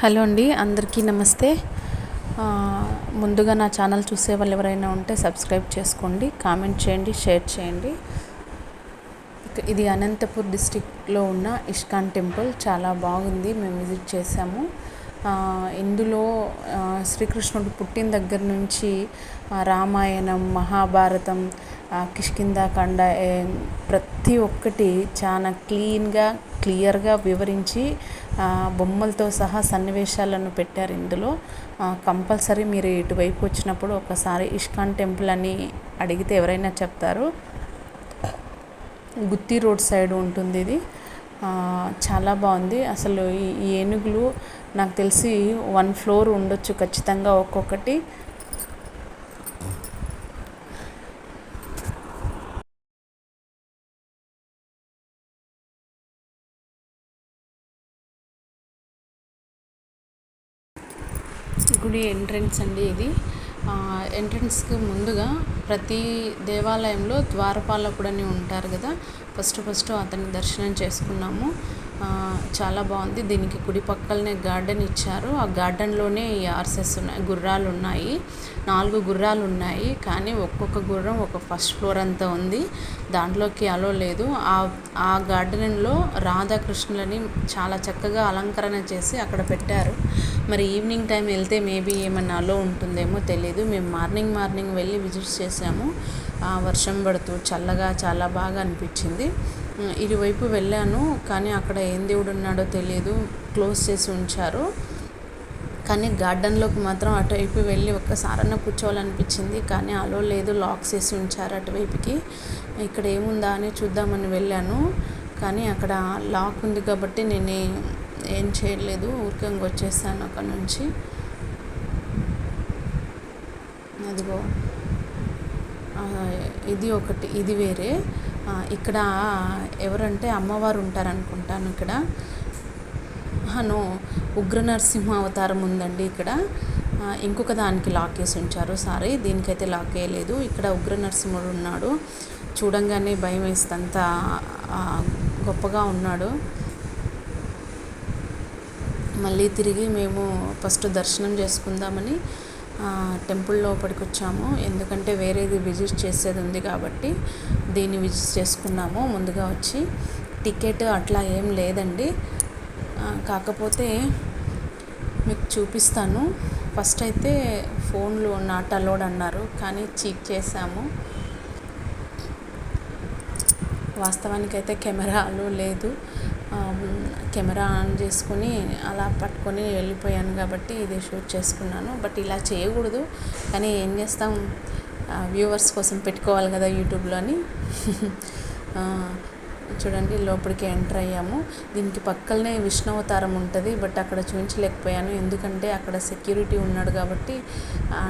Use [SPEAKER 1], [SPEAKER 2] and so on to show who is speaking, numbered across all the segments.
[SPEAKER 1] Hello అండి అందరికీ నమస్తే. ముందుగా నా ఛానల్ చూసే వాళ్ళు ఎవరైనా ఉంటే సబ్స్క్రైబ్ చేసుకోండి కామెంట్ చేయండి షేర్ చేయండి. ఇది అనంతపూర్ డిస్టిక్లో ఉన్న ఇష్కాన్ టెంపుల్ చాలా బాగుంది మేము విజిట్ చేసాము ఇందులో శ్రీకృష్ణుడు పుట్టిన దగ్గర నుంచి రామాయణం మహాభారతం ఆ, కిష్కింధాకాండ ప్రతి ఒక్కటి చాలా క్లీన్గా క్లియర్గా వివరించి బొమ్మలతో సహా సన్నివేశాలను పెట్టారు ఇందులో. కంపల్సరీ మీరు ఇటువైపు వచ్చినప్పుడు ఒకసారి ఇష్కాన్ టెంపుల్ అని అడిగితే ఎవరైనా చెప్తారు. గుత్తి రోడ్ సైడ్ ఉంటుంది ఇది. చాలా బాగుంది. అసలు ఈ ఏనుగులు నాకు తెలిసి వన్ ఫ్లోర్ ఉండొచ్చు ఖచ్చితంగా ఒక్కొక్కటి. గుడి ఎంట్రన్స్ అండి ఇది. ఎంట్రన్స్కి ముందుగా ప్రతి దేవాలయంలో ద్వారపాలకుడు అని ఉంటారు కదా. ఫస్ట్ ఫస్ట్ అతని దర్శనం చేసుకున్నాము. చాలా బాగుంది. దీనికి కుడి పక్కలనే గార్డెన్ ఇచ్చారు. ఆ గార్డెన్లోనే ఈ ఆర్సెస్ ఉన్నాయి గుర్రాలు ఉన్నాయి. నాలుగు గుర్రాలు ఉన్నాయి కానీ ఒక్కొక్క గుర్రం ఒక ఫస్ట్ ఫ్లోర్ అంతా ఉంది. దాంట్లోకి అలో లేదు. ఆ ఆ గార్డెన్లో రాధాకృష్ణులని చాలా చక్కగా అలంకరణ చేసి అక్కడ పెట్టారు. మరి ఈవినింగ్ టైం వెళ్తే మేబీ ఏమన్నా అలో ఉంటుందేమో తెలియదు మేము మార్నింగ్ మార్నింగ్ వెళ్ళి విజిట్ చేసాము. ఆ వర్షం పడుతూ చల్లగా చాలా బాగా అనిపించింది. ఇరువైపు వెళ్ళాను కానీ అక్కడ ఏం దేవుడు ఉన్నాడో తెలియదు క్లోజ్ చేసి ఉంచారు. కానీ గార్డెన్లోకి మాత్రం అటువైపు వెళ్ళి ఒక్కసారన్న కూర్చోవాలనిపించింది. కానీ అలో లేదు లాక్స్ వేసి ఉంచారు అటువైపుకి. ఇక్కడ ఏముందా అని చూద్దామని వెళ్ళాను. కానీ అక్కడ లాక్ ఉంది కాబట్టి నేను ఏం చేయలేదు. ఊరికే వచ్చేసాను అక్కడ నుంచి. అదిగో. ఇది ఒకటి ఇది వేరే. ఇక్కడ ఎవరంటే అమ్మవారు ఉంటారనుకుంటాను ఇక్కడ. హను ఉగ్ర నరసింహ అవతారం ఉందండి ఇక్కడ. ఇంకొక దానికి లాక్ వేసి ఉంచారు. సారీ దీనికైతే లాక్ వేయలేదు ఇక్కడ ఉగ్ర నరసింహుడు ఉన్నాడు. చూడంగానే భయం వేస్తంత గొప్పగా ఉన్నాడు. మళ్ళీ తిరిగి మేము ఫస్ట్ దర్శనం చేసుకుందామని టెంపుల్ లోపలికి వచ్చాము. ఎందుకంటే వేరేది విజిట్ చేసేది ఉంది కాబట్టి దీన్ని విజిట్ చేసుకున్నాము ముందుగా వచ్చి. టికెట్ అట్లా ఏం లేదండి. కాకపోతే మీకు చూపిస్తాను. ఫస్ట్ అయితే ఫోన్లు నాట్ అలోడ్ అన్నారు కానీ చీక్ చేసాము వాస్తవానికైతే కెమెరాలు లేదు. కెమెరా ఆన్ చేసుకుని అలా పట్టుకొని వెళ్ళిపోయాను కాబట్టి ఇది షూట్ చేసుకున్నాను. బట్ ఇలా చేయకూడదు. కానీ ఏం చేస్తాం? వ్యూవర్స్ కోసం పెట్టుకోవాలి కదా యూట్యూబ్లో అని చూడండి లోపలికి ఎంటర్ అయ్యాము. దీనికి పక్కనే విష్ణువతారం ఉంటుంది బట్ అక్కడ చూపించలేకపోయాను ఎందుకంటే అక్కడ సెక్యూరిటీ ఉన్నాడు కాబట్టి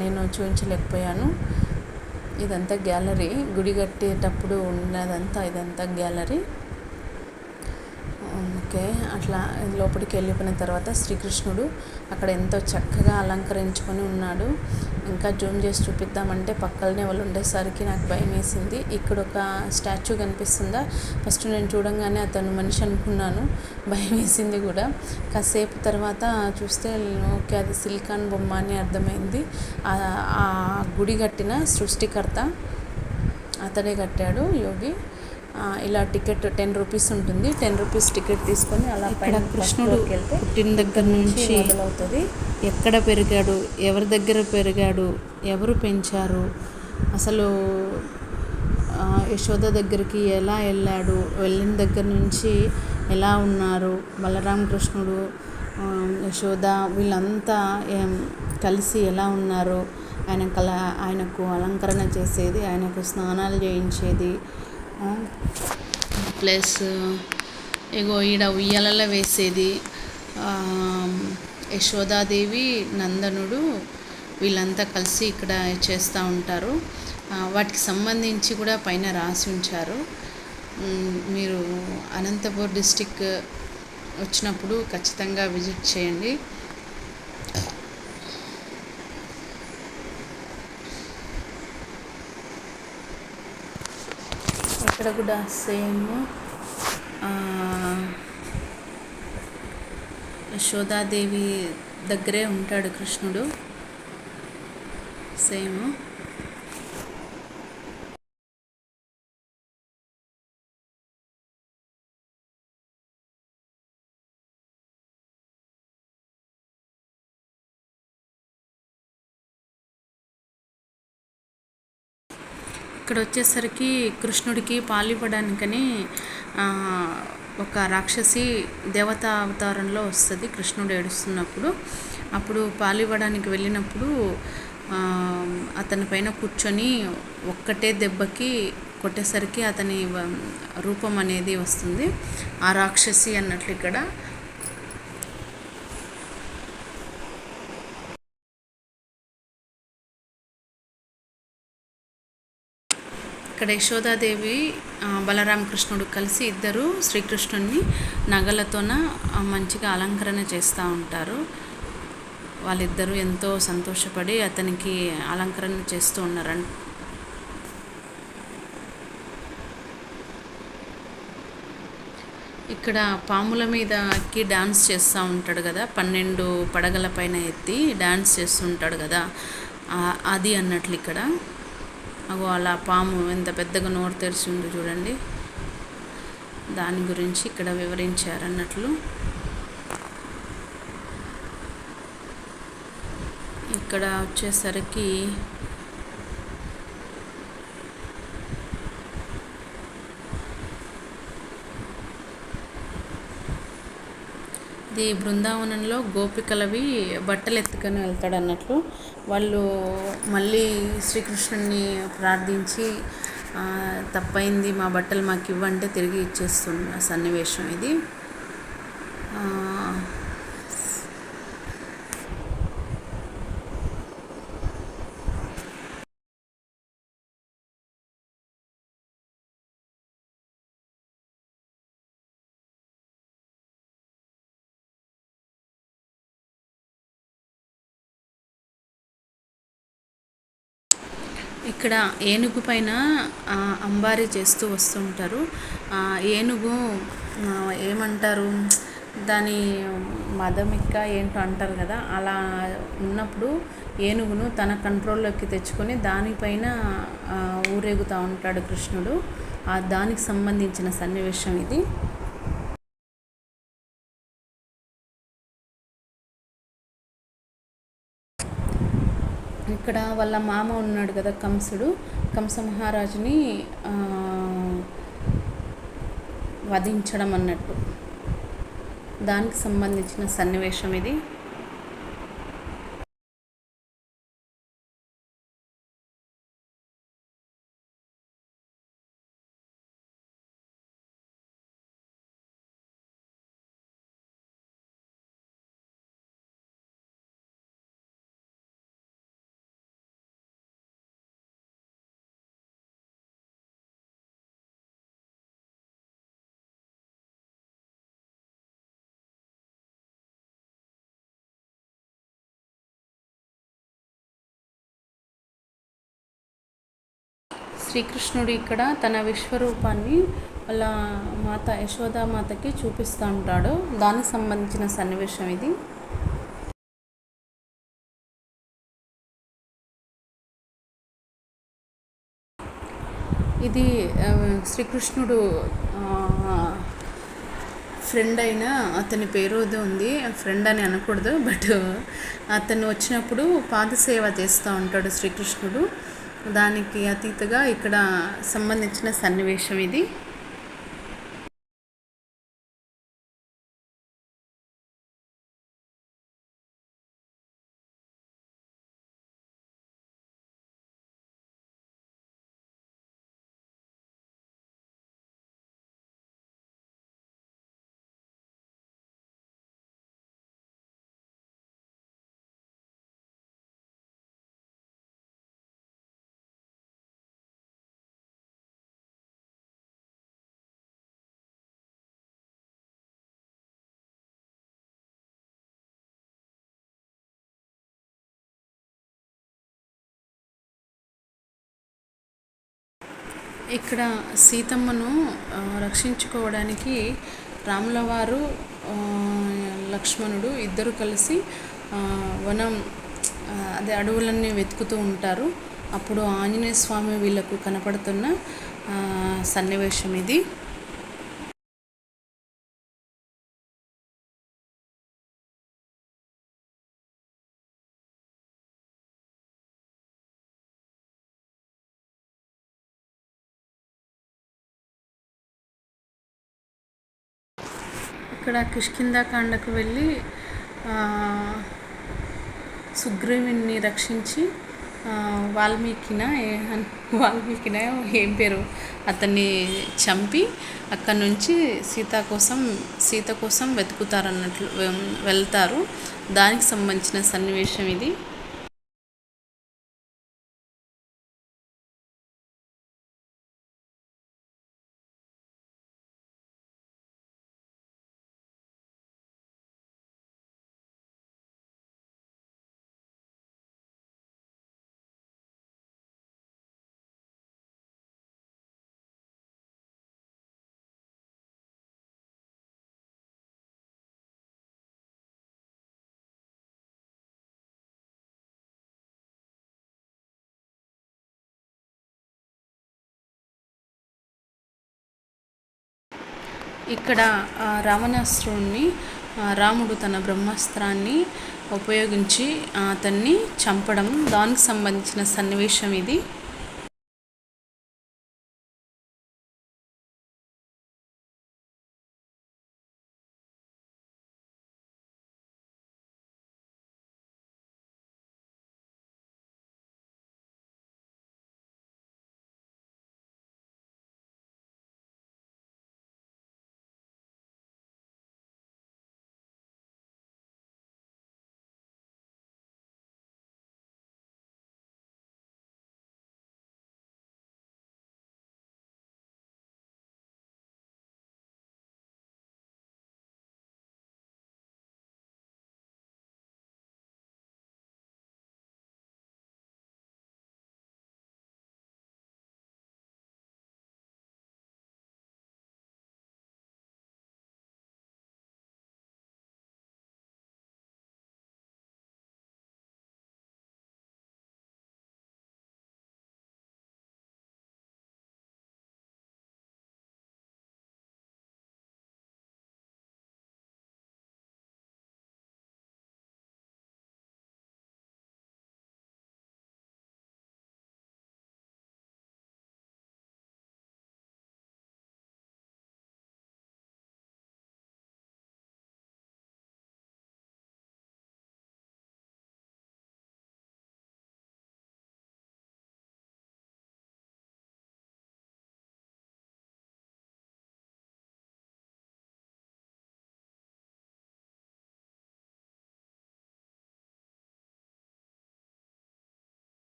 [SPEAKER 1] నేను చూపించలేకపోయాను ఇదంతా గ్యాలరీ. గుడి కట్టేటప్పుడు ఉన్నదంతా ఇదంతా గ్యాలరీ. ఓకే. అట్లా లోపలికి వెళ్ళిపోయిన తర్వాత శ్రీకృష్ణుడు అక్కడ ఎంతో చక్కగా అలంకరించుకొని ఉన్నాడు. ఇంకా జూమ్ చేసి చూపిద్దామంటే పక్కనే వాళ్ళు ఉండేసరికి నాకు భయం వేసింది. ఇక్కడ ఒక స్టాచ్యూ కనిపిస్తుందా? ఫస్ట్ నేను చూడంగానే అతను మనిషి అనుకున్నాను. భయం వేసింది కూడా. కాసేపు తర్వాత చూస్తే ఓకే అది సిలికాన్ బొమ్మ అని అర్థమైంది. ఆ- గుడి కట్టిన సృష్టికర్త అతడే కట్టాడు యోగి. ఇలా టికెట్ టెన్ రూపీస్ ఉంటుంది. టెన్ రూపీస్ టికెట్ తీసుకొని అలా పైన
[SPEAKER 2] కృష్ణుడు పుట్టిన దగ్గర నుంచి
[SPEAKER 1] మొదలవుతుంది.
[SPEAKER 2] ఎక్కడ పెరిగాడు ఎవరి దగ్గర పెరిగాడు ఎవరు పెంచారు అసలు యశోద దగ్గరికి ఎలా వెళ్ళాడు వెళ్ళిన దగ్గర నుంచి ఎలా ఉన్నారు బలరామ కృష్ణుడు ఆ, యశోద వీళ్ళంతా కలిసి ఎలా ఉన్నారు ఆయన కల ఆయనకు అలంకరణ చేసేది ఆయనకు స్నానాలు చేయించేది ప్లస్ ఇగో ఈడ ఉయ్యాలలో వేసేది యశోదాదేవి నందనుడు వీళ్ళంతా కలిసి ఇక్కడ చేస్తూ ఉంటారు. వాటికి సంబంధించి కూడా పైన రాసి ఉంచారు. మీరు అనంతపూర్ డిస్టిక్ వచ్చినప్పుడు ఖచ్చితంగా విజిట్ చేయండి.
[SPEAKER 1] ఇక్కడ కూడా సేమ్ యశోదాదేవి దగ్గరే ఉంటాడు కృష్ణుడు. సేమ్. ఇక్కడ వచ్చేసరికి కృష్ణుడికి పాలివ్వడానికని ఒక రాక్షసి దేవతా అవతారంలో వస్తుంది. కృష్ణుడు ఏడుస్తున్నప్పుడు అప్పుడు పాలివ్వడానికి వెళ్ళినప్పుడు అతని పైన కూర్చొని ఒక్కటే దెబ్బకి కొట్టేసరికి అతని రూపం అనేది వస్తుంది. ఆ రాక్షసి అన్నట్లు ఇక్కడ ఇక్కడ యశోదాదేవి బలరామకృష్ణుడు కలిసి ఇద్దరు శ్రీకృష్ణుడిని నగలతోన మంచిగా అలంకరణ చేస్తూ ఉంటారు. వాళ్ళిద్దరూ ఎంతో సంతోషపడి అతనికి అలంకరణ చేస్తూ ఉన్నారంట ఇక్కడ పాముల మీద ఎక్కి డాన్స్ చేస్తూ ఉంటాడు కదా పన్నెండు పడగల పైన ఎత్తి డాన్స్ చేస్తుంటాడు కదా అది అన్నట్లు ఇక్కడ. అగో అలా పాము ఎంత పెద్దగా నోరు తెరిచి ఉంది చూడండి. దాని గురించి ఇక్కడ వివరించారు అన్నట్లు ఇక్కడ వచ్చేసరికి ఇది బృందావనంలో గోపికలవి బట్టలు ఎత్తుకొని వెళ్తాడు అన్నట్లు వాళ్ళు మళ్ళీ శ్రీకృష్ణుని ప్రార్థించి తప్పైంది మా బట్టలు మాకు ఇవ్వంటే తిరిగి ఇచ్చేస్తున్న సన్నివేశం ఇది. ఇక్కడ ఏనుగు పైన అంబారి అంబారీ చేస్తూ వస్తుంటారు ఏనుగు ఏమంటారు దాని మదమిక్క ఏంటో అంటారు కదా అలా ఉన్నప్పుడు ఏనుగును తన కంట్రోల్లోకి తెచ్చుకొని దానిపైన ఊరేగుతూ ఉంటాడు కృష్ణుడు. ఆ దానికి సంబంధించిన సన్నివేశం ఇది. ఇక్కడ వాళ్ళ మామ ఉన్నాడు కదా కంసుడు కంస మహారాజుని ఆ, వధించడం అన్నట్టు. దానికి సంబంధించిన సన్నివేశం ఇది. శ్రీకృష్ణుడు ఇక్కడ తన విశ్వరూపాన్ని వాళ్ళ మాత యశోదామాతకి చూపిస్తూ ఉంటాడు. దానికి సంబంధించిన సన్నివేశం ఇది. ఇది శ్రీకృష్ణుడు ఫ్రెండ్ అయిన అతని పేరు ఉంది. ఫ్రెండ్ అని అనకూడదు బట్ అతను వచ్చినప్పుడు పాదసేవ చేస్తూ ఉంటాడు శ్రీకృష్ణుడు. దానికి అతీతగా ఇక్కడ సంబంధించిన సన్నివేశం ఇది. ఇక్కడ సీతమ్మను రక్షించుకోవడానికి రాములవారు లక్ష్మణుడు ఇద్దరు కలిసి వనం అదే అడవులన్నీ వెతుకుతూ ఉంటారు. అప్పుడు ఆంజనేయ స్వామి వీళ్ళకు కనపడుతున్న సన్నివేశం ఇది. ఇక్కడ కిష్కిందాకాండకు వెళ్ళి సుగ్రీవుని రక్షించి వాల్మీకిన వాల్మీకిన ఏం పేరు? అతన్ని చంపి అక్కడ నుంచి సీత కోసం సీత కోసం వెతుకుతారన్నట్లు వెం- వెళ్తారు. దానికి సంబంధించిన సన్నివేశం ఇది. ఇక్కడ ఆ, రావణాసురుణ్ణి రాముడు తన బ్రహ్మాస్త్రాన్ని ఉపయోగించి అతన్ని చంపడం. దానికి సంబంధించిన సన్నివేశం ఇది.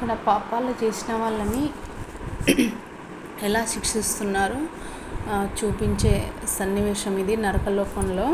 [SPEAKER 1] ఇక్కడ పాపాలు చేసిన వాళ్ళని ఎలా శిక్షిస్తున్నారో? చూపించే సన్నివేశం ఇది నరకలోకంలో.